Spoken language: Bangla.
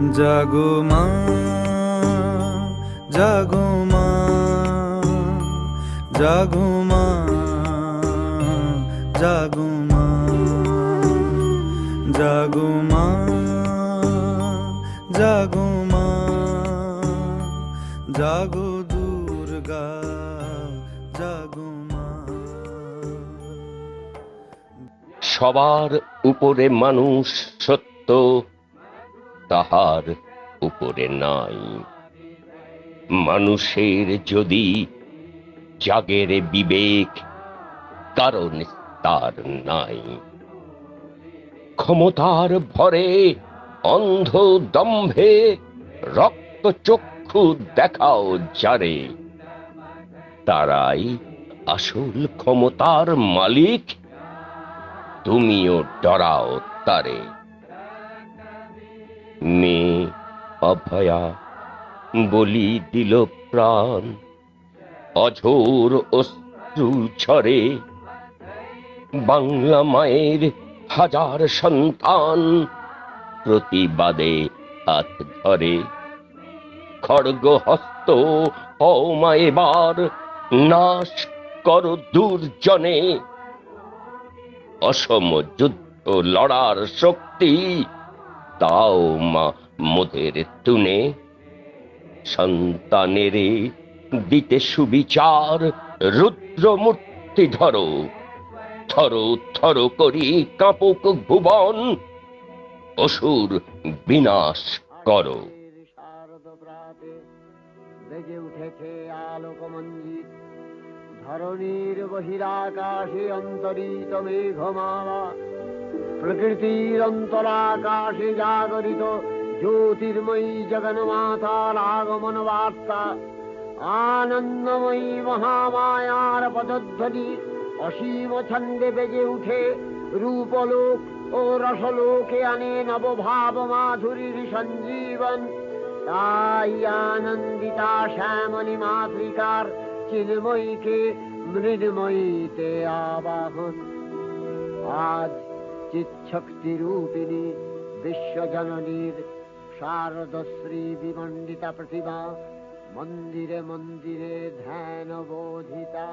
জাগো মা জাগো মা জাগো মা জাগো মা জাগো মা জাগো মা, জাগো দুর্গা, জাগো সবার উপরে মানুষ সত্য তাহার উপরে নাই। মানুষের যদি জাগের বিবেক, কারণ তার নাই। ক্ষমতার ভরে, অন্ধ দম্ভে রক্ত চক্ষু দেখাও যারে, তারাই আসল ক্ষমতার মালিক। তুমিও ডরাও তারে। অভয়া বলি দিল প্রাণ। অঝোর অশ্রু ঝরে বাংলা মায়ের হাজার সন্তান প্রতিবাদে হাত ধরে। খড়গ হস্ত হও এবার নাশ কর দুর্জনে। অসম যুদ্ধ লড়ার শক্তি তাও মা মোদের তুনে সন্তানের দিতে সুবিচার রুদ্র মূর্তি ধরো। থরো থরো করি কাঁপুক ভুবন, অসুর বিনাশ করো। উঠেছে আলোকমঞ্জিত। ধরণীর বহিরাকাশে অন্তরিত মেঘমালা। প্রকৃতির অন্তরাকাশে জাগরিত জ্যোতির্ময়ী জগন্মাতার আগমন বার্তা আনন্দময়ী মহামায়ার পদধ্বনি অসীম ছন্দে বেজে উঠে। রূপলোক ও রসলোকে আনে নবভাব মাধুরীর সঞ্জীবন। তাই আনন্দিতা শ্যামলী মাতৃকার চিন্ময়ীকে মৃন্ময়ীতে আবাহন। আজ চিৎশক্তি রূপিণী বিশ্বজননীর शारदश्रीविमण्डितप्रतिभा मन्दिरे मन्दिरे ध्यानबोधिता।